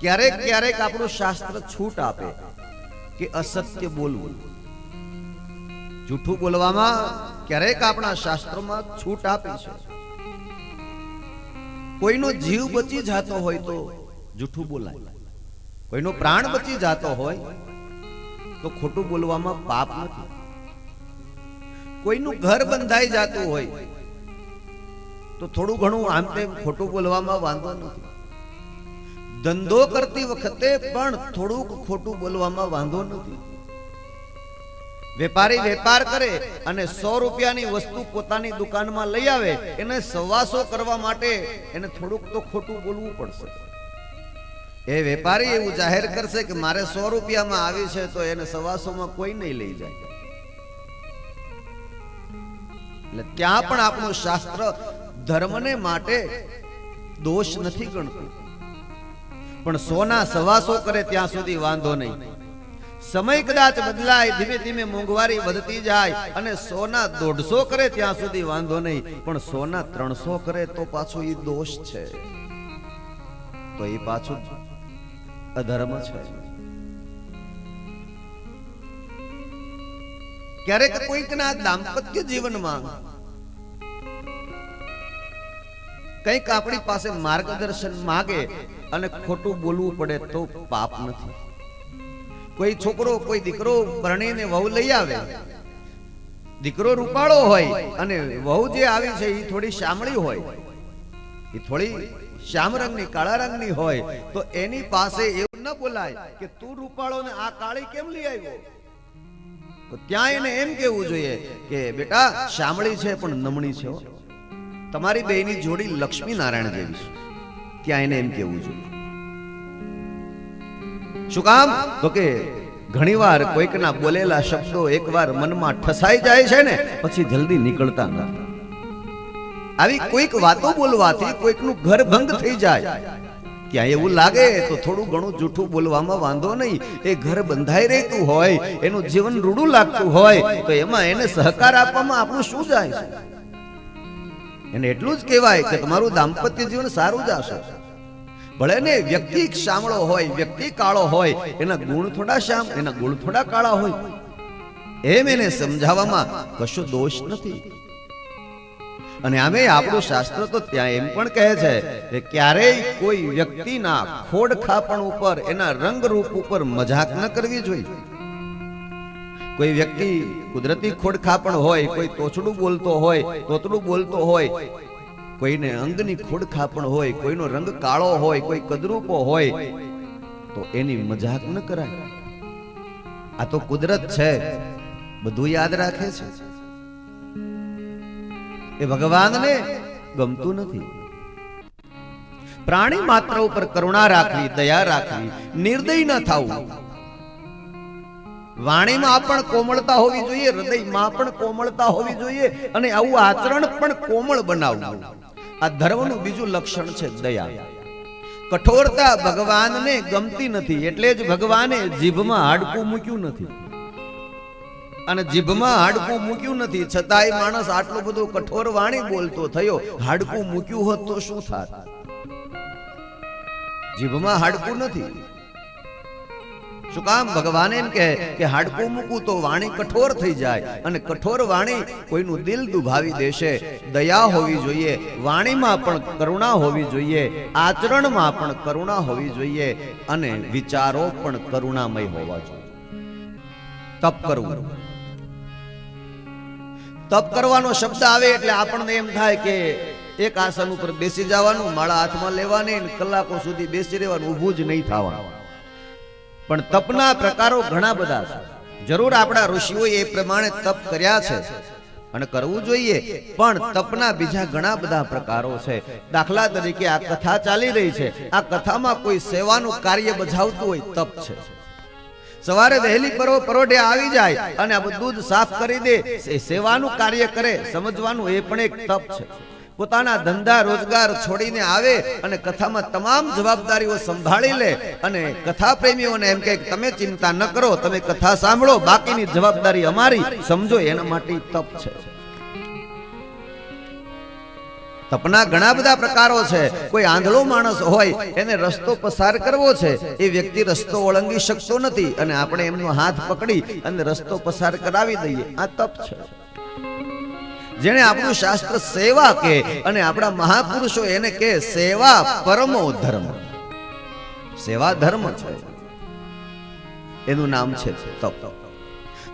ક્યારેક ક્યારેક આપણું શાસ્ત્ર છૂટ આપે કે અસત્ય બોલવું. જૂઠું બોલવામાં ક્યારેક આપણા શાસ્ત્રોમાં છૂટ આપી છે. કોઈનો જીવ બચી જાતો હોય તો જૂઠું બોલાય. કોઈનો પ્રાણ બચી જાતો હોય તો ખોટું બોલવામાં પાપ નથી. કોઈનું ઘર બંધાઈ જાતું હોય તો થોડું ઘણું આમ તેમ ખોટું બોલવામાં વાંધો નથી. ધંધો કરતી વખતે પણ થોડુંક ખોટું બોલવામાં વાંધો નથી. વેપારી વેપાર કરે અને સો રૂપિયાની વસ્તુ પોતાની દુકાનમાં લઈ આવે, એને સવાસો કરવા માટે એને થોડુંક તો ખોટું બોલવું પડશે. એ વેપારી એવું જાહેર કરશે કે મારે સો રૂપિયામાં આવી છે તો એને સવાસોમાં કોઈ નહીં લઈ જાય. એટલે ત્યાં પણ આપણું શાસ્ત્ર ધર્મને માટે દોષ નથી ગણતું. પણ સોના સવાસો કરે ત્યાં સુધી વાંધો નહીં. સમય કદાચ બદલાય, ધીમે ધીમે મોંઘવારી વધતી જાય અને સોના દોઢસો કરે ત્યાં સુધી વાંધો નહીં, પણ સોના ત્રણસો કરે તો પાછું એ દોષ છે. તો એ પાછું અધર્મ છે. ક્યારેક કોઈકના દાંપત્ય જીવનમાં કંઈક આપણી પાસે માર્ગદર્શન માગે અને ખોટું બોલવું પડે તો પાપ નથી કોઈ છોકરો, કોઈ દીકરો પરણીને વહુ લઈ આવે, દીકરો રૂપાળો હોય અને વહુ જે આવી છે એ થોડી શામળી હોય એ થોડી શ્યામ રંગની, કાળા રંગની હોય, તો એની પાસે એવું ન બોલાય કે તું રૂપાળો ને આ કાળી કેમ લઈ આવ્યો તો ત્યાં એને એમ કેવું જોઈએ કે, બેટા, શામળી છે પણ નમણી છે. તમારી બેની જોડી લક્ષ્મી નારાયણ જેવી છે. ત્યાં એને એમ કેવું જોઈએ શું કામ? તો કે ઘણીવાર કોઈકના બોલેલા શબ્દો એકવાર મનમાં ઠસાઈ જાય છે ને, પછી જલ્દી નીકળતા નથી આવી કોઈક વાતો બોલવાથી કોઈકનું ઘર ભંગ થઈ જાય. ક્યાંય એવું લાગે તો થોડું ઘણું જૂઠું બોલવામાં વાંધો નહીં. એ ઘર બંધાઈ રહેતું હોય, એનું જીવન રૂડું લાગતું હોય, તો એમાં એને સહકાર આપવામાં આપણું શું જાય છે? એને એટલું જ કહેવાય કે તમારું દાંપત્ય જીવન સારું જ હશે. ભલે ને વ્યક્તિ શામળો હોય, વ્યક્તિ કાળો હોય, એના ગુણ થોડા શ્યામ, એના ગુણ થોડા કાળા હોય. એમ એને સમજાવવામાં કશો દોષ નથી. અને આમે આપણું શાસ્ત્ર તો ત્યાં એમ પણ કહે છે કે ક્યારેય કોઈ વ્યક્તિના ખોડખાપણ ઉપર, એના રંગ રૂપ ઉપર મજાક ન કરવી જોઈએ. કોઈ વ્યક્તિ કુદરતી ખોડખાપણ હોય, કોઈ તોછડું બોલતો હોય, તોતડું બોલતો હોય, કોઈને અંગની ખોડખાપણ હોય, કોઈનો રંગ કાળો હોય, કોઈ કદરૂપો હોય, તો એની મજાક ન કરાય. આ તો કુદરત છે, બધું યાદ રાખે છે. એ ભગવાનને ગમતું નથી. પ્રાણી માત્ર ઉપર કરુણા રાખવી, દયા રાખવી, નિર્દય ન થવું. વાણીમાં પણ કોમળતા હોવી જોઈએ, હૃદયમાં પણ કોમળતા હોવી જોઈએ અને આવું આચરણ પણ કોમળ બનાવવું. આ ધર્મનું બીજું લક્ષણ છે દયા. કઠોરતા ભગવાનને ગમતી નથી, એટલે જ ભગવાને જીભમાં હાડકું મૂક્યું નથી. અને જીભમાં હાડકું મૂક્યું નથી, છતાંય માણસ આટલું બધું કઠોર વાણી બોલતો થયો, હાડકું મૂક્યું હોત તો શું થાત? જીભમાં હાડકું નથી. શું કામ? ભગવાન એમ કહે કે હાડકું મૂકું તો વાણી કઠોર થઈ જાય અને કઠોર વાણી કોઈનું દિલ દુભાવી દેશે. દયા હોવી જોઈએ, વાણીમાં પણ કરુણા હોવી જોઈએ, આચરણમાં પણ કરુણા હોવી જોઈએ અને વિચારો પણ કરુણામય હોવા જોઈએ. તપ કરવું. તપ કરવાનો શબ્દ આવે એટલે આપણને એમ થાય કે એક આસન ઉપર બેસી જવાનું, માળા હાથમાં લેવાની કલાકો સુધી બેસી રહેવાનું, ઊભું જ નહીં થવાનું. પણ તપના પ્રકારો ઘણા બધા છે. જરૂર આપણા ઋષિઓએ એ પ્રમાણે તપ કર્યા છે. અને કરવું જોઈએ, પણ તપના બીજા ઘણા બધા પ્રકારો છે. દાખલા તરીકે આ કથા ચાલી રહી છે. આ કથામાં કોઈ સેવાનું કાર્ય બજાવતું હોય તપ છે. સવારે વહેલી પરો, પરોઢે આવી જાય અને આ બધું જ સાફ કરી દે. એ સેવાનું કાર્ય કરે, સમજવાનું એ પણ એક તપ છે. પોતાના ધંધા રોજગાર છોડીને આવે અને કથામાં તમામ જવાબદારીઓ સંભાળી લે અને કથા પ્રેમીઓને એમ કે તમે ચિંતા ન કરો, તમે કથા સાંભળો, બાકીની જવાબદારી અમારી. સમજો, એના માટે તપ છે. તપના ઘણા બધા પ્રકારો છે. કોઈ આંધળો માણસ હોય, એને રસ્તો પસાર કરવો છે. એ વ્યક્તિ રસ્તો ઓળંગી શકતો નથી અને આપણે એમનો હાથ પકડી અને રસ્તો પસાર કરાવી દઈએ. આ તપ છે. જેને આપણું શાસ્ત્ર સેવા કે અને આપણા મહાપુરુષો એને કે સેવા પરમો ધર્મ. સેવા ધર્મ છે. એનું નામ છે તપ.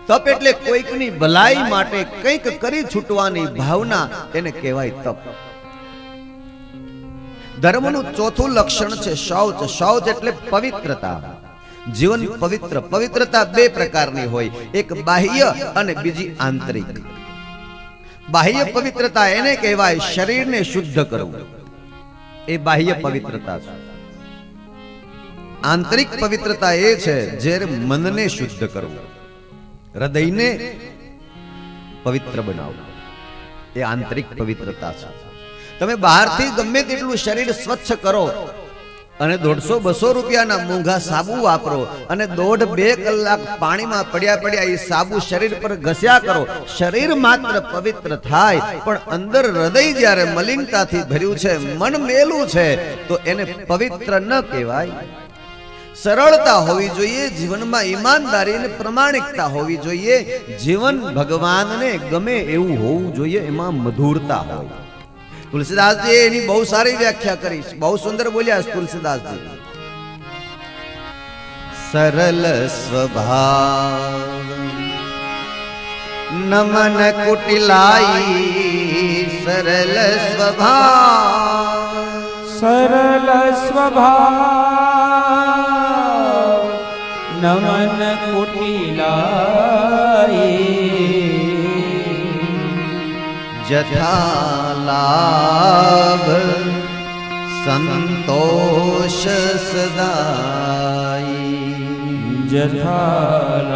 તપ એટલે કોઈકની ભલાઈ માટે કંઈક કરી છૂટવાની ભાવના એને કહેવાય તપ. ધર્મનું ચોથું લક્ષણ છે શૌચ. શૌચ એટલે પવિત્રતા. જીવન પવિત્ર. પવિત્રતા બે પ્રકારની હોય. એક બાહ્ય અને બીજી આંતરિક. બાહ્ય પવિત્રતા એને કહેવાય શરીરને શુદ્ધ કરવું. એ બાહ્ય પવિત્રતા છે. આંતરિક પવિત્રતા એ છે જે મનને શુદ્ધ કરવું. હૃદયને પવિત્ર બનાવવું. એ આંતરિક પવિત્રતા છે. તમે બહારથી ગમે તેટલું શરીર સ્વચ્છ કરો અને દોઢસો બસો રૂપિયાના મોંઘા સાબુ વાપરો અને દોઢ બે કલાક પાણીમાં પડ્યા પડ્યા એ સાબુ શરીર પર ઘસ્યા કરો. શરીર માત્ર પવિત્ર થાય, પણ અંદર હૃદય જ્યારે મલિનતાથી ભર્યું છે, મન મેલું છે, તો એને પવિત્ર ન કહેવાય. સરળતા હોવી જોઈએ, જીવનમાં ઈમાનદારી અને પ્રમાણિકતા હોવી જોઈએ. જીવન ભગવાનને ગમે એવું હોવું જોઈએ, એમાં મધુરતા હોય. તુલસીદાસજી એની બહુ સારી વ્યાખ્યા કરી છે. બહુ સુંદર બોલ્યા છે તુલસીદાસજી સરલ સ્વભાવ નમન કુટિલાઈ સરલ સ્વભાવ સરલ સ્વભાવ નમન કુટિલાય જથા લાભ સંતોષ સદાય જથાલાભ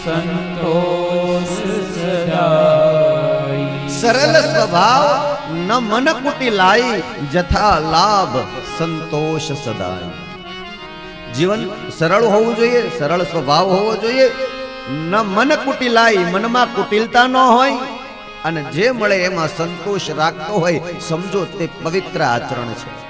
સંતોષ સદાય સરળ સ્વભાવ ન મન કુટિલાઈ જથા લાભ સંતોષ સદાય જીવન સરળ હોવું જોઈએ સરળ સ્વભાવ હોવો જોઈએ ન મન કુટિલાઈ મનમાં કુટિલતા ન હોય અને જે મળે એમાં સંતોષ રાખતો હોય સમજો તે પવિત્ર આચરણ છે.